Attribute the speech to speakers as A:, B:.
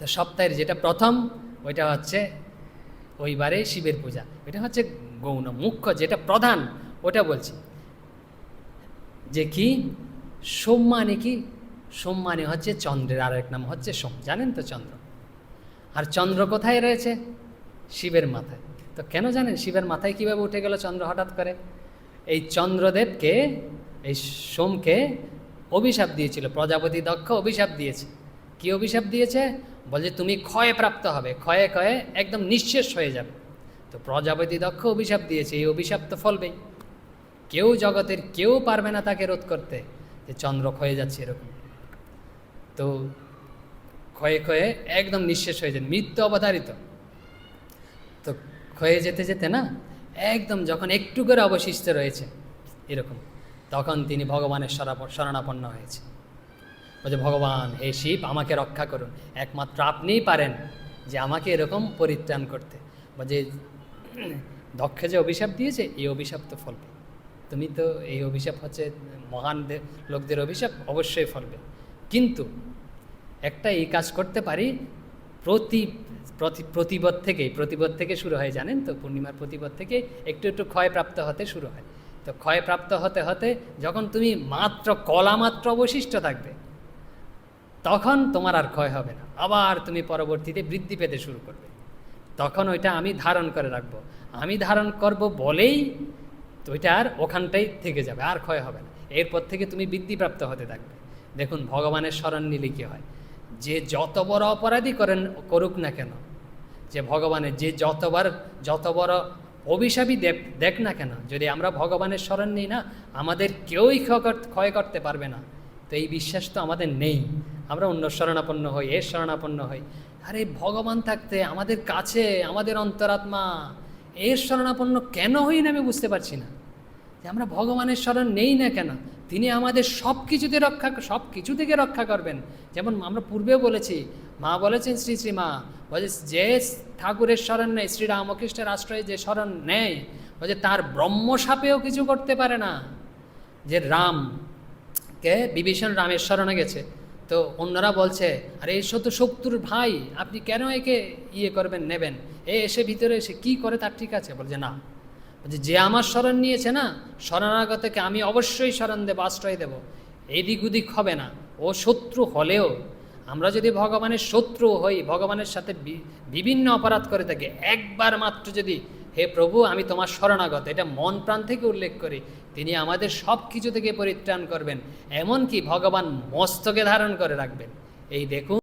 A: তো সপ্তাহের যেটা প্রথম, ওইটা হচ্ছে ওইবারে শিবের পূজা। এটা হচ্ছে গৌণ মুখ্য যেটা প্রধান, ওটা বলছি। যে কি? সোম মানে কি? সোম মানে হচ্ছে চন্দ্রের আর এক নাম হচ্ছে সোম। জানেন তো চন্দ্র? আর চন্দ্র কোথায় রয়েছে? শিবের মাথায়। তো কেন জানেন? শিবের মাথায় কীভাবে উঠে গেল চন্দ্র হঠাৎ করে? এই চন্দ্রদেবকে, এই সোমকে অভিশাপ দিয়েছিল। প্রজাপতি দক্ষ অভিশাপ দিয়েছে। কি অভিশাপ দিয়েছে? বলছে তুমি ক্ষয়ে প্রাপ্ত হবে, ক্ষয়ে ক্ষয়ে একদম নিঃশেষ হয়ে যাবে। তো প্রজাপতি দক্ষ অভিশাপ দিয়েছে, এই অভিশাপ তো ফলবেই। কেউ জগতের কেউ পারবে না তাকে রোধ করতে। যে চন্দ্র ক্ষয়ে যাচ্ছে এরকম। তো ক্ষয়ে ক্ষয়ে একদম নিঃশেষ হয়ে যায় মৃত্যু অবধারিত। তো ক্ষয়ে যেতে যেতে না, একদম যখন একটু করে অবশিষ্ট রয়েছে, এরকম, তখন তিনি ভগবানের শরণাপন্ন হয়েছে। বলছে ভগবান, হে শিব, আমাকে রক্ষা করুন। একমাত্র আপনিই পারেন যে আমাকে এরকম পরিত্রাণ করতে। বলছে দক্ষে যে অভিশাপ দিয়েছে, এই অভিশাপ তো ফলবে। তুমি তো এই অভিশাপ হচ্ছে মহান লোকদের অভিশাপ, অবশ্যই ফলবে। কিন্তু একটা এই কাজ করতে পারি, প্রতি প্রতি প্রতিবদ থেকেই প্রতিবদ থেকে শুরু হয়, জানেন তো? পূর্ণিমার প্রতিবদ থেকে একটু একটু ক্ষয়প্রাপ্ত হতে শুরু হয়। তো ক্ষয়প্রাপ্ত হতে হতে যখন তুমি মাত্র কলা মাত্র অবশিষ্ট থাকবে তখন তোমার আর ক্ষয় হবে না। আবার তুমি পরবর্তীতে বৃদ্ধি পেতে শুরু করবে। তখন ওইটা আমি ধারণ করে রাখব। আমি ধারণ করব বলেই তো ওইটা আর ওখানটাই থেকে যাবে, আর ক্ষয় হবে না। এরপর থেকে তুমি বৃদ্ধিপ্রাপ্ত হতে থাকবে। দেখুন, ভগবানের স্মরণ নিলে কী হয়? যে যত বড় অপরাধী করেন, করুক না কেন, যে ভগবানের যে যতবার, যত বড় অভিশাপই দেখ দেখ না কেন, যদি আমরা ভগবানের স্মরণ নিই না, আমাদের কেউই ক্ষয় ক্ষয় করতে পারবে না। তো এই বিশ্বাস তো আমাদের নেই। আমরা অন্য শরণাপন্ন হই এর শরণাপন্ন হই। আরে ভগবান থাকতে আমাদের কাছে, আমাদের অন্তরাত্মা এর শরণাপন্ন কেন হই না আমি বুঝতে পারছি না। যে আমরা ভগবানের স্মরণ নেই না কেন? তিনি আমাদের সব কিছুতে রক্ষা সব কিছু থেকে রক্ষা করবেন। যেমন আমরা পূর্বেও বলেছি, মা বলেছেন শ্রী শ্রী মা, বলে যে ঠাকুরের স্মরণ নেই, শ্রী রামকৃষ্ণের আশ্রয়ে যে স্মরণ নেয় বলছে তার ব্রহ্মসাপেও কিছু করতে পারে না। যে রাম কে, বিভীষণ রামের স্মরণে গেছে। তো অন্যরা বলছে, আরে এসো তো শত্রুর ভাই, আপনি কেন একে ইয়ে করবেন, নেবেন? এ এসে ভিতরে এসে কি করে তার ঠিক আছে? বলছে, না। বলছে, যে আমার স্মরণ নিয়েছে না শরণাগতকে আমি অবশ্যই স্মরণ দেব, আশ্রয় দেবো। এদিক ওদিক হবে না, ও শত্রু হলেও। আমরা যদি ভগবানের শত্রু হই, ভগবানের সাথে বিভিন্ন অপরাধ করে থাকি, একবার মাত্র যদি হে প্রভু, আমি তোমার শরণাগত। এটা মন প্রাণ থেকে উল্লেখ করি। তিনি আমাদের সব কিছু থেকে পরিত্রাণ করবেন, এমনকি ভগবান মস্তকে ধারণ করে রাখবেন। এই দেখুন